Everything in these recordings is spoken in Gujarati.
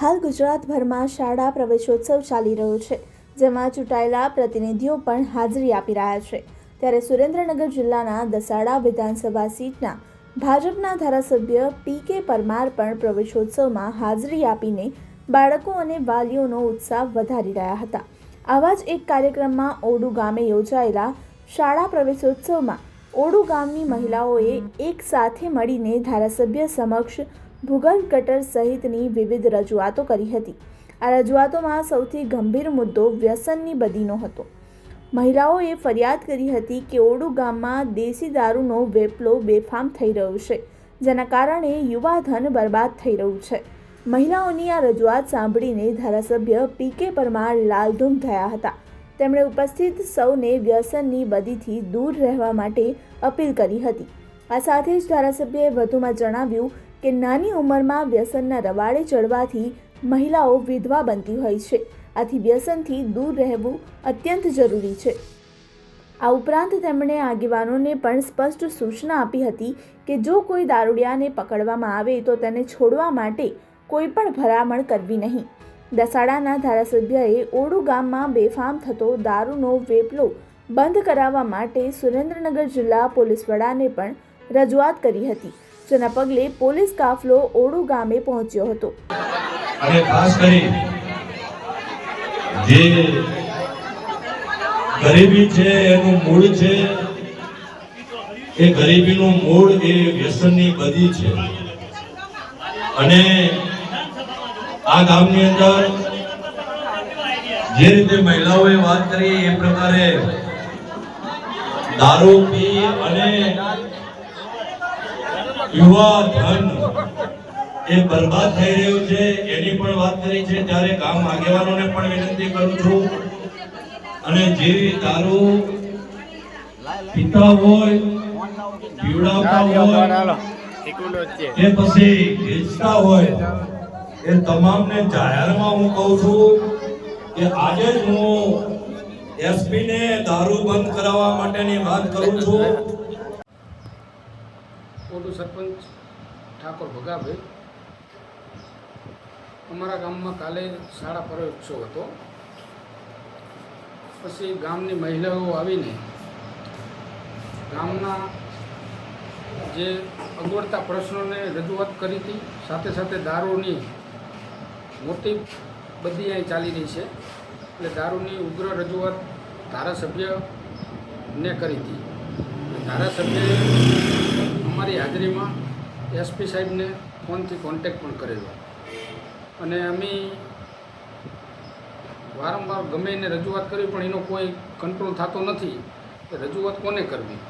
હાલ ગુજરાતભરમાં શાળા પ્રવેશોત્સવ ચાલી રહ્યો છે, જેમાં ચૂંટાયેલા પ્રતિનિધિઓ પણ હાજરી આપી રહ્યા છે. ત્યારે સુરેન્દ્રનગર જિલ્લાના દસાડા વિધાનસભા સીટના ભાજપના ધારાસભ્ય પી કે પરમાર પણ પ્રવેશોત્સવમાં હાજરી આપીને બાળકો અને વાલીઓનો ઉત્સાહ વધારી રહ્યા હતા. આવા જ એક કાર્યક્રમમાં ઓડુ ગામે યોજાયેલા શાળા પ્રવેશોત્સવમાં ઓડુ ગામની મહિલાઓએ એક સાથે મળીને ધારાસભ્ય સમક્ષ ભૂગર્ભ ગટર સહિતની વિવિધ રજૂઆતો કરી હતી. આ રજૂઆતોમાં સૌથી ગંભીર મુદ્દો વ્યસનની બદીનો હતો. મહિલાઓએ ફરિયાદ કરી હતી કે ઓડુ ગામમાં દેશી દારૂનો વેપલો બેફામ થઈ રહ્યો છે, જેના કારણે યુવા ધન બરબાદ થઈ રહ્યું છે. મહિલાઓની આ રજૂઆત સાંભળીને ધારાસભ્ય પી કે પરમાર લાલધૂમ થયા હતા. તેમણે ઉપસ્થિત સૌને વ્યસનની બદીથી દૂર રહેવા માટે અપીલ કરી હતી. આ સાથે જ ધારાસભ્યએ વધુમાં જણાવ્યું કે નાની ઉંમરમાં વ્યસનના રવાડે ચડવાથી મહિલાઓ વિધવા બનતી હોય છે. આથી વ્યસનથી દૂર રહેવું અત્યંત જરૂરી છે. આ ઉપરાંત તેમણે આગેવાનોને પણ સ્પષ્ટ સૂચના આપી હતી કે જો કોઈ દારૂડિયાને પકડવામાં આવે તો તેને છોડવા માટે કોઈ પણ ભલામણ કરવી નહીં. દસાડાના ધારાસભ્યએ ઓડુ ગામમાં બેફામ થતો દારૂનો વેપલો બંધ કરાવવા માટે સુરેન્દ્રનગર જિલ્લા પોલીસ વડાને પણ રજૂઆત કરી હતી. જેના પગલે પોલીસ કાફલો ઓડુ ગામે પહોંચ્યો હતો. અને ખાસ કરી જે ગરીબી છે, એનું મૂળ છે, એ ગરીબીનું મૂળ એ વ્યસનની બદી છે. અને આ ગામની અંદર જે રીતે મહિલાઓએ વાત કરી, એ પ્રકારે દારૂ પી અને યુવા ધન એ બરબાદ થઈ રહ્યું છે. એની પણ વાત કરી છે. ત્યારે ગામ આગેવાનોને પણ વિનંતી કરું છું. અને જે દારૂ પીતા હોય પીવડાવતા હોય કે પછી વેચતા હોય એ તમામને જાહેરમાં હું કહું છું કે આજે જ હું એસપી ને દારૂ બંધ કરાવવા માટેની વાત કરું છું. ઓડુ સરપંચ ઠાકોર ભગાભાઈ. અમારા ગામમાં કાલે શાળા પ્રવેશોત્સવ હતો. પછી ગામની મહિલાઓ આવીને ગામના જે અગવડતા પ્રશ્નોને રજૂઆત કરી હતી, સાથે સાથે દારૂની મોટી બધી અહીં ચાલી રહી છે. એટલે દારૂની ઉગ્ર રજૂઆત ધારાસભ્યને કરી હતી. ધારાસભ્યએ અમારી હાજરીમાં એસપી સાહેબને ફોનથી કોન્ટેક પણ કરેલો. અને અમે વારંવાર ગમે એને રજૂઆત કરી પણ એનો કોઈ કંટ્રોલ થતો નથી. કે રજૂઆત કોને કરવી?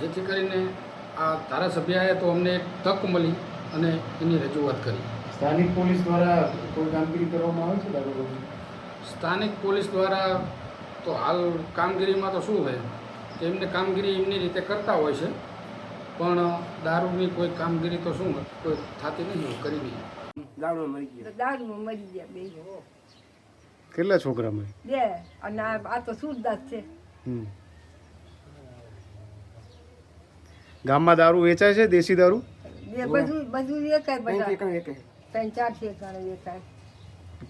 જેથી કરીને આ ધારાસભ્યએ તો અમને એક તક મળી અને એની રજૂઆત કરી. સ્થાનિક પોલીસ દ્વારા કોઈ કામગીરી કરવામાં આવે છે દારૂ સ્થાનિક પોલીસ દ્વારા તો હાલ કામગીરીમાં તો શું હોય? કે એમને કામગીરી એમની રીતે કરતા હોય છે. પણ દારૂની કોઈ કામગીરી તો શું કોઈ થતી નહીં કરી નહીં. દારૂ મરી ગયા. તો દારૂમાં મરી ગયા બે. કેટલા છોકરા મરી? બે. અને આ તો સુરદાસ છે. ગામમાં દારૂ વેચાય છે દેશી દારૂ? બે બધું બધું વેચાય બધા. ત્રણ ચાર છે કારણે વેચાય.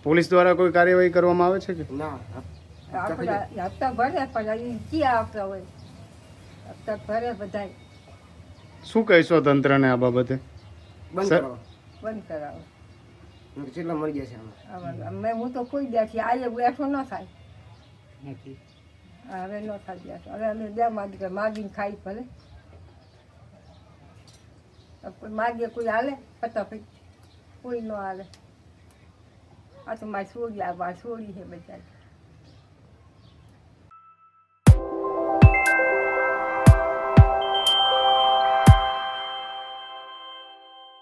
પોલીસ દ્વારા કોઈ કાર્યવાહી કરવામાં આવે છે કે? આપણા હપ્તા ભરે પણ ક્યાં આપતા હોય? હપ્તા ભરે બધાય. શું કહીશો તંત્રને આ બાબતે? બંધ કરાવો. બંધ કરાવો. કેટલા મરી ગયા છે આમાં? અમે હું તો કોઈ બેઠી આજે બેઠો ન થાય. હવે ન થાય બેઠો હવે અમે બે માગી માગીને ખાઈ ભલે. કોઈ માગીએ કોઈ હાલે? ફટાફટ. કોઈ ન હાલે. આ તો મારી છોડી આ મારી છોડી છે બધા